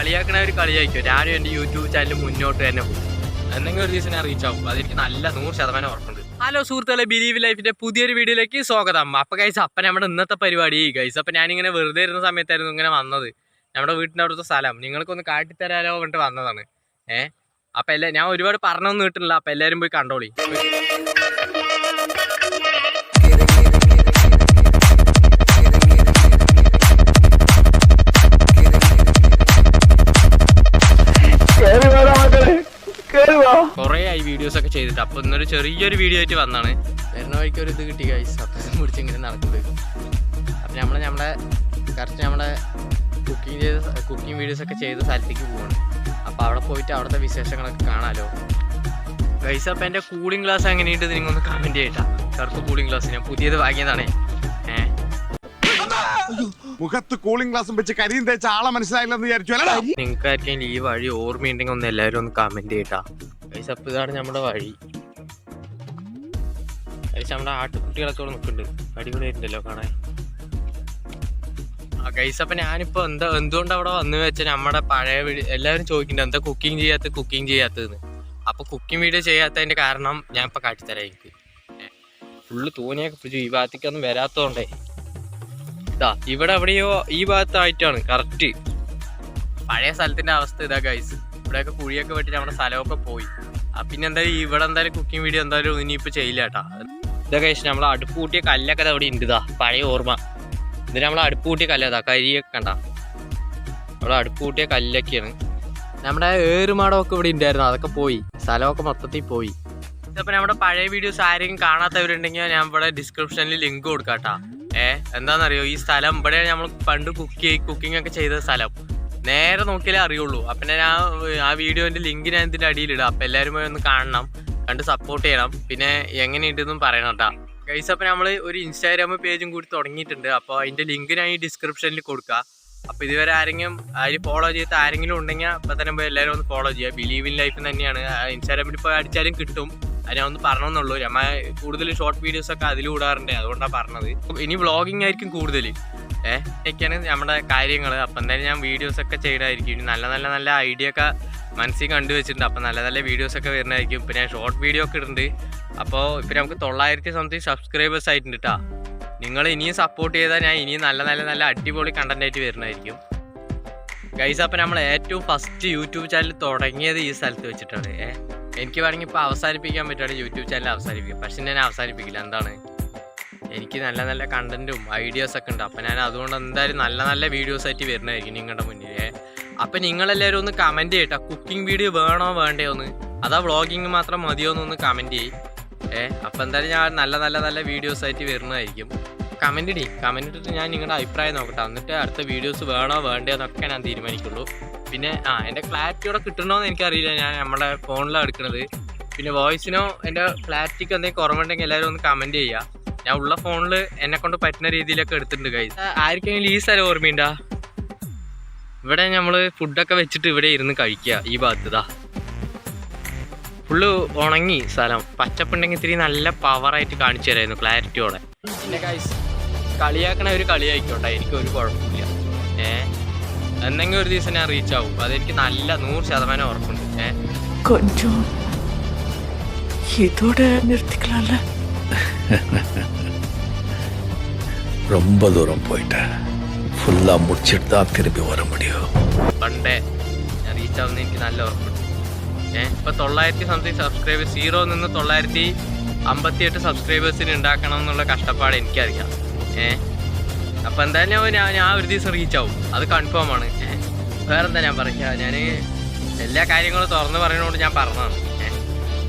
കളിയാക്കണവർ കളിയാക്കും ഞാനും എന്റെ യൂട്യൂബ് ചാനൽ മുന്നോട്ട് തന്നെ പോകും. എന്തെങ്കിലും ഒരു ദിവസം ഞാൻ റീച്ച് ആവും. അതെനിക്ക് നല്ല നൂറ് ശതമാനം ഉറപ്പുണ്ട്. ഹലോ സുഹൃത്തുക്കളെ ബിലീവ് ലൈഫിന്റെ പുതിയൊരു വീഡിയോയിലേക്ക് സ്വാഗതം. അപ്പൊ ഗൈസ് അപ്പൊ നമ്മുടെ ഇന്നത്തെ പരിപാടി ഗൈസ് അപ്പൊ ഞാനിങ്ങനെ വെറുതെ ഇരുന്ന സമയത്തായിരുന്നു ഇങ്ങനെ വന്നത്. നമ്മുടെ വീട്ടിന്റെ അവിടുത്തെ സ്ഥലം. നിങ്ങൾക്കൊന്ന് കാട്ടിത്തരാലോ പറഞ്ഞിട്ട് വന്നതാണ്. ഏഹ് അപ്പൊ എല്ലാ ഞാൻ ഒരുപാട് പറഞ്ഞൊന്നും കിട്ടുന്നില്ല അപ്പൊ എല്ലാവരും പോയി കണ്ടോളി. ചെയ്തിട്ട്. അപ്പൊ ഇന്നൊരു ചെറിയൊരു വീഡിയോ ആയിട്ട് വന്നാണ് വരുന്ന വഴിക്ക് ഒരു ഇത് കിട്ടി ഗൈസ് അപ്പം പിടിച്ച് ഇങ്ങനെ നടക്കുന്നത് അപ്പം നമ്മൾ നമ്മളെ കറക്റ്റ് നമ്മളെ കുക്കിംഗ് ചെയ്ത കുക്കിംഗ് വീഡിയോസ് ഒക്കെ ചെയ്ത സ്ഥലത്തേക്ക് പോവാണ്. അപ്പോൾ അവിടെ പോയിട്ട് അവിടുത്തെ വിശേഷങ്ങളൊക്കെ കാണാലോ. ഗൈസ് അപ്പം എന്റെ കൂളിംഗ് ഗ്ലാസ് എങ്ങനെയുണ്ട് നിങ്ങൊന്ന് കമന്റ് ചെയ്യട്ടാ. കറുത്ത കൂളിംഗ് ഗ്ലാസ് ഞാൻ പുതിയത് വാങ്ങിയതാണേ. മുഖത്ത് കൂളിംഗ് ഗ്ലാസും വെച്ച് കരിയും തേച്ച ആളെ മനസ്സിലായില്ലെന്ന് വിചാരിച്ചു. അല്ലടാ. നിങ്ങൾക്ക് ആർക്കെങ്കിലും ഈ വഴി ഓർമ്മയുണ്ടെങ്കിൽ ഒന്ന് എല്ലാവരും ഒന്ന് കമന്റ് ചെയ്യട്ടാ. ഗൈസ് അപ്പോൾ ഇതാണ് നമ്മുടെ വഴി. ഗൈസ് നമ്മുടെ ആട്ടുകുട്ടികളൊക്കെ ഇവിടെ നിൽക്കുന്നുണ്ട്. അടിപൊളിയായിട്ടുണ്ടല്ലോ കാണാൻ. ഗൈസ് അപ്പം ഞാനിപ്പോൾ എന്താ എന്തുകൊണ്ട് അവിടെ വന്നു വെച്ചാൽ നമ്മുടെ പഴയ വീഡിയോ എല്ലാവരും ചോദിക്കുന്നുണ്ട് എന്താ കുക്കിംഗ് ചെയ്യാത്ത കുക്കിംഗ് ചെയ്യാത്തതെന്ന്. അപ്പോൾ കുക്കിംഗ് വീഡിയോ ചെയ്യാത്തതിന്റെ കാരണം ഞാൻ ഇപ്പോൾ കാട്ടിത്തരാം എനിക്ക്. ഫുള്ള് തോന്നിയൊക്കെ പിടിച്ചു ഈ ഭാഗത്തേക്കൊന്നും വരാത്തതുകൊണ്ടേ ഇതാ ഇവിടെ എവിടെയോ ഈ ഭാഗത്തായിട്ടാണ് കറക്റ്റ് പഴയ സ്ഥലത്തിന്റെ അവസ്ഥ ഇതാ ഗൈസ് ഇവിടെയൊക്കെ കുഴിയൊക്കെ വെട്ടിട്ട് നമ്മുടെ സ്ഥലമൊക്കെ പോയി. പിന്നെ എന്തായാലും ഇവിടെ എന്തായാലും കുക്കിംഗ് വീഡിയോ എന്തായാലും ഇനിയിപ്പോൾ ചെയ്യില്ല കേട്ടാ. ഇതാ ഗൈസ് നമ്മൾ അടുപ്പ് കൂട്ടിയ കല്ലൊക്കെ അവിടെ ഉണ്ടാ പഴയ ഓർമ്മ. ഇതിന് നമ്മൾ അടുപ്പ് കൂട്ടിയ കല്ലതാ കരിയൊക്കെ കണ്ട. നമ്മളെ അടുപ്പ് കൂട്ടിയ കല്ലൊക്കെയാണ്. നമ്മുടെ ഏറുമാടമൊക്കെ ഇവിടെ ഉണ്ടായിരുന്നു അതൊക്കെ പോയി. സ്ഥലമൊക്കെ മൊത്തത്തിൽ പോയി. ഇതിപ്പോ നമ്മുടെ പഴയ വീഡിയോസ് ആരെങ്കിലും കാണാത്തവരുണ്ടെങ്കിൽ ഞാൻ ഇവിടെ ഡിസ്ക്രിപ്ഷനിൽ ലിങ്ക് കൊടുക്കാം കേട്ടാ. ഏഹ് എന്താണെന്നറിയോ ഈ സ്ഥലം ഇവിടെയാണ് നമ്മൾ പണ്ട് കുക്ക് കുക്കിംഗ് ഒക്കെ ചെയ്ത സ്ഥലം. നേരെ നോക്കിയാലേ അറിയുള്ളൂ. അപ്പം ഞാൻ ആ- വീഡിയോന്റെ ലിങ്ക് ഞാൻ ഇതിന്റെ അടിയിലിടാം. അപ്പം എല്ലാവരും പോയി ഒന്ന് കാണണം. കണ്ട് സപ്പോർട്ട് ചെയ്യണം. പിന്നെ എങ്ങനെയുണ്ടെന്നും പറയണം കേട്ടോ. ഗൈസ് അപ്പം നമ്മൾ ഒരു ഇൻസ്റ്റാഗ്രാം പേജും കൂടി തുടങ്ങിയിട്ടുണ്ട്. അപ്പോൾ അതിന്റെ ലിങ്ക് ഞാൻ ഈ ഡിസ്ക്രിപ്ഷനിൽ കൊടുക്കുക അപ്പോൾ ഇതുവരെ ആരെങ്കിലും അതിൽ ഫോളോ ചെയ്ത് ആരെങ്കിലും ഉണ്ടെങ്കിൽ അപ്പം തന്നെ പോയി എല്ലാവരും ഒന്ന് ഫോളോ ചെയ്യുക ബിലീവ് ഇൻ ലൈഫ് തന്നെയാണ്. ഇൻസ്റ്റാഗ്രാമിൽ പോയി അടിച്ചാലും കിട്ടും. അത് ഞാൻ ഒന്ന് പറഞ്ഞെന്നുള്ളൂ. നമ്മൾ കൂടുതൽ ഷോർട്ട് വീഡിയോസൊക്കെ അതിൽ വിടാറുണ്ട് അതുകൊണ്ടാണ് പറഞ്ഞത്. ഇനി വ്ളോഗിങ് ആയിരിക്കും കൂടുതൽ ഏഹ് നമ്മുടെ കാര്യങ്ങൾ അപ്പം എന്തായാലും ഞാൻ വീഡിയോസ് ഒക്കെ ചെയ്യണമായിരിക്കും ഇനി നല്ല നല്ല നല്ല ഐഡിയ ഒക്കെ മനസ്സിൽ കണ്ടു വെച്ചിട്ടുണ്ട്. അപ്പം നല്ല നല്ല വീഡിയോസ് ഒക്കെ വരുന്നതായിരിക്കും. ഇപ്പം ഞാൻ ഷോർട്ട് വീഡിയോ ഒക്കെ ഇടുന്നുണ്ട്. അപ്പോൾ ഇപ്പം നമുക്ക് തൊള്ളായിരത്തി സംതിങ് സബ്സ്ക്രൈബേഴ്സ് ആയിട്ടുണ്ട് കേട്ടോ നിങ്ങൾ ഇനിയും സപ്പോർട്ട് ചെയ്താൽ ഞാൻ ഇനിയും നല്ല നല്ല നല്ല അടിപൊളി കണ്ടന്റ് ആയിട്ട് വരുന്നതായിരിക്കും. ഗൈസ് അപ്പം നമ്മൾ ഏറ്റവും ഫസ്റ്റ് യൂട്യൂബ് ചാനൽ തുടങ്ങിയത് ഈ സ്ഥലത്ത് വെച്ചിട്ടാണ്. എനിക്ക് വേണമെങ്കിൽ ഇപ്പോൾ അവസാനിപ്പിക്കാൻ പറ്റുകയാണെങ്കിൽ യൂട്യൂബ് ചാനൽ അവസാനിപ്പിക്കും. പക്ഷെ ഞാൻ അവസാനിപ്പിക്കില്ല. എന്താണ്? എനിക്ക് നല്ല നല്ല കണ്ടന്റും ഐഡിയാസ് ഒക്കെ ഉണ്ട്. അപ്പം ഞാൻ അതുകൊണ്ട് എന്തായാലും നല്ല നല്ല വീഡിയോസ് ആയിട്ട് വരുന്നതായിരിക്കും നിങ്ങളുടെ മുന്നിൽ അപ്പം നിങ്ങളെല്ലാവരും ഒന്ന് കമന്റ് ചെയ്യട്ടോ കുക്കിംഗ് വീഡിയോ വേണോ വേണ്ടയോ എന്ന്. അതാ വ്ളോഗിങ് മാത്രം മതിയോ എന്നൊന്ന് കമന്റ് ചെയ്യും. ഏ അപ്പം എന്തായാലും ഞാൻ നല്ല നല്ല നല്ല വീഡിയോസ് ആയിട്ട് വരുന്നതായിരിക്കും. കമന്റ് ഇടി. കമന്റ് ഇട്ടിട്ട് ഞാൻ നിങ്ങളുടെ അഭിപ്രായം നോക്കട്ടെ. എന്നിട്ട് അടുത്ത വീഡിയോസ് വേണോ വേണ്ടയോ എന്നൊക്കെ ഞാൻ തീരുമാനിക്കുള്ളൂ. പിന്നെ ആ എന്റെ ക്ലാരിറ്റിയോടെ കിട്ടണോന്ന് എനിക്കറിയില്ല. ഞാൻ നമ്മുടെ ഫോണിലാണ് എടുക്കുന്നത് പിന്നെ വോയിസിനോ എന്റെ ക്ലാരിറ്റിക്ക് എന്തെങ്കിലും കുറവുണ്ടെങ്കിൽ എല്ലാവരും ഒന്ന് കമന്റ് ചെയ്യുക. ഞാൻ ഉള്ള ഫോണിൽ എന്നെ കൊണ്ട് പറ്റുന്ന രീതിയിലൊക്കെ എടുത്തിട്ടുണ്ട് കൈ ആർക്കെങ്കിലും ഈ സ്ഥലം ഓർമ്മയുണ്ട? ഇവിടെ നമ്മൾ ഫുഡൊക്കെ വെച്ചിട്ട് ഇവിടെ ഇരുന്ന് കഴിക്കുക ഈ ഭാഗത്ത് ഫുള്ള് ഉണങ്ങി സ്ഥലം. പച്ചപ്പുണ്ടെങ്കിൽ ഇത്തിരി നല്ല പവറായിട്ട് കാണിച്ചു തരായിരുന്നു ക്ലാരിറ്റിയോടെ കളിയാക്കണ ഒരു കളിയായിക്കോട്ടെ എനിക്ക് ഒരു കുഴപ്പമില്ല. ഏ? എന്തെങ്കിലും ഒരു ദിവസം ഞാൻ റീച്ച് ആവും. അതെനിക്ക് നല്ല നൂറ് ശതമാനം ഉറപ്പുണ്ട്. ഏ? ഇതോടെ നിർത്തിക്കലല്ലേ? ரொம்ப தூரம் போயிட்டேன் ஃபுல்லா முடிச்சிட்டு தான் திரும்பி வர முடியும் പണ്ടേ ഞാൻ റീച്ച് ആവുന്ന എനിക്ക് നല്ല ഉറപ്പുണ്ട് ഏഹ് ഇപ്പൊ തൊള്ളായിരത്തി സംതിങ് സബ്സ്ക്രൈബേഴ്സ് സീറോ നിന്ന് തൊള്ളായിരത്തി അമ്പത്തി എട്ട് സബ്സ്ക്രൈബേഴ്സിന് ഉണ്ടാക്കണം എന്നുള്ള കഷ്ടപ്പാട് എനിക്കറിയാം ഏഹ് അപ്പൊ എന്തായാലും ഞാൻ ഞാൻ ഒരു ദിവസം റീച്ച് ആവും അത് കൺഫേം ആണ് ഏഹ് വേറെന്താ ഞാൻ പറയാ ഞാൻ എല്ലാ കാര്യങ്ങളും തുറന്ന് പറയുന്നതുകൊണ്ട് ഞാൻ പറഞ്ഞതാണ് ഏഹ്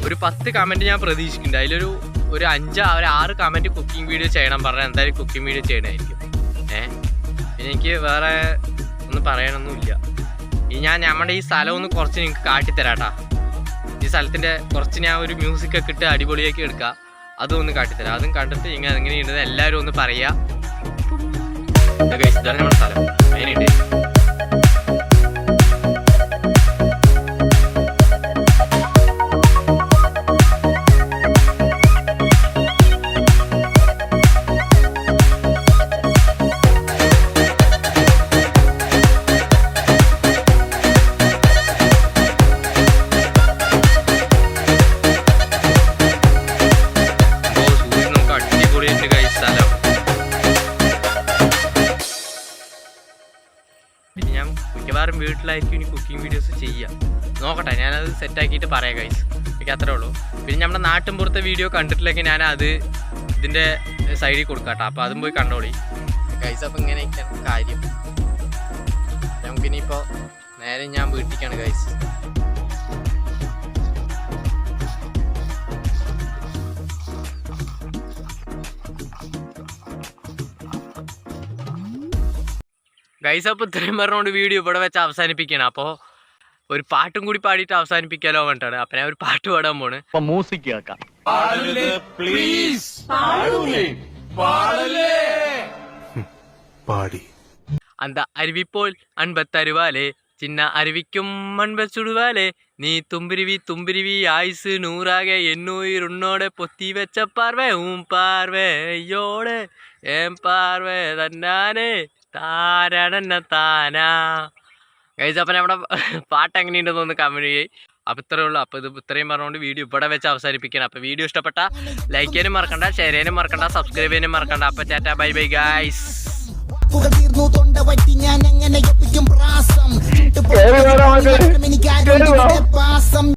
ഒരു പത്ത് കമന്റ് ഞാൻ പ്രതീക്ഷിക്കുന്നുണ്ട് അതിലൊരു ഒരു അഞ്ച് ഒരു ആറ് കമന്റ് കുക്കിംഗ് വീഡിയോ ചെയ്യണം പറഞ്ഞാൽ എന്തായാലും കുക്കിംഗ് വീഡിയോ ചെയ്യണമായിരിക്കും പിന്നെ എനിക്ക് വേറെ ഒന്നും പറയാനൊന്നുമില്ല. ഈ ഞാൻ നമ്മുടെ ഈ സ്ഥലം ഒന്ന് കുറച്ച് നിങ്ങൾക്ക് കാട്ടിത്തരാട്ടാ. ഈ സ്ഥലത്തിന്റെ കുറച്ച് ഞാൻ ഒരു മ്യൂസിക് ഒക്കെ ഇട്ട് അടിപൊളിയാക്കി എടുക്കുക അതും ഒന്ന് കാട്ടിത്തരാം. അതും കണ്ടിട്ട് ഇങ്ങനെ എങ്ങനെയുണ്ടെന്ന് എല്ലാവരും ഒന്ന് പറയാ. ഇതൊക്കെ ഇതാണ് നമ്മുടെ സ്ഥലം. വീട്ടിലായിരിക്കും ഇനി കുക്കിംഗ് വീഡിയോസ് ചെയ്യാം. നോക്കട്ടെ ഞാനത് സെറ്റാക്കിയിട്ട് പറയാം ഗൈസ് എനിക്ക് അത്രേ ഉള്ളൂ. പിന്നെ നമ്മുടെ നാട്ടിൻ പുറത്തെ വീഡിയോ കണ്ടിട്ടില്ലെങ്കിൽ ഞാൻ അത് ഇതിന്റെ സൈഡിൽ കൊടുക്കാട്ടോ അപ്പോൾ അതും പോയി കണ്ടോളി. ഗൈസ് അപ്പോൾ ഇങ്ങനെയൊക്കെയാണ് കാര്യം. നമുക്കിനിയിപ്പോൾ നേരെ ഞാൻ വീട്ടിലേക്കാണ് ഗൈസ് ഗൈസ് അപ്പോൾ ഇത്രയും പറഞ്ഞുകൊണ്ട് വീഡിയോ ഇവിടെ വെച്ച് അവസാനിപ്പിക്കണം അപ്പോൾ ഒരു പാട്ടും കൂടി പാടിയിട്ട് അവസാനിപ്പിക്കാലോ വേണ്ടിട്ടാണ് അപ്പം ഞാൻ ഒരു പാട്ട് പാടാൻ പോണ് മ്യൂസിക് കേൾക്കാം പാടി அந்த அருவிப்போல் அன்ப தருவாலே சின்ன அருவிக்கும் அன்ப சுடுவாலே நீ தும்பிருவி தும்பிருவி ஆயுசு நூறாக என்னுயிர் உன்னோட பொத்தி வச்ச பார்வை உன் பார்வையோட என் பார்வை തന്നാനേ താരണ താനാ. കഴിച്ച അപ്പം നമ്മുടെ പാട്ട് എങ്ങനെയുണ്ടെന്ന് ഒന്ന് കമന്റ് ചെയ്യും. അപ്പം ഇത്രയേ ഉള്ളൂ. അപ്പോൾ ഇത് ഇത്രയും പറഞ്ഞുകൊണ്ട് വീഡിയോ ഇവിടെ വെച്ച് അവസാനിപ്പിക്കണം അപ്പോൾ വീഡിയോ ഇഷ്ടപ്പെട്ട ലൈക്ക് ചെയ്യാനും മറക്കണ്ട ഷെയർ ചെയ്യാനും മറക്കണ്ട സബ്സ്ക്രൈബ് ചെയ്യാനും മറക്കണ്ട. അപ്പോൾ ചേട്ടാ ബൈ ബൈ ഗൈസ് തീർന്നു തൊണ്ട വറ്റി ഞാൻ എങ്ങനെ പ്രാസം?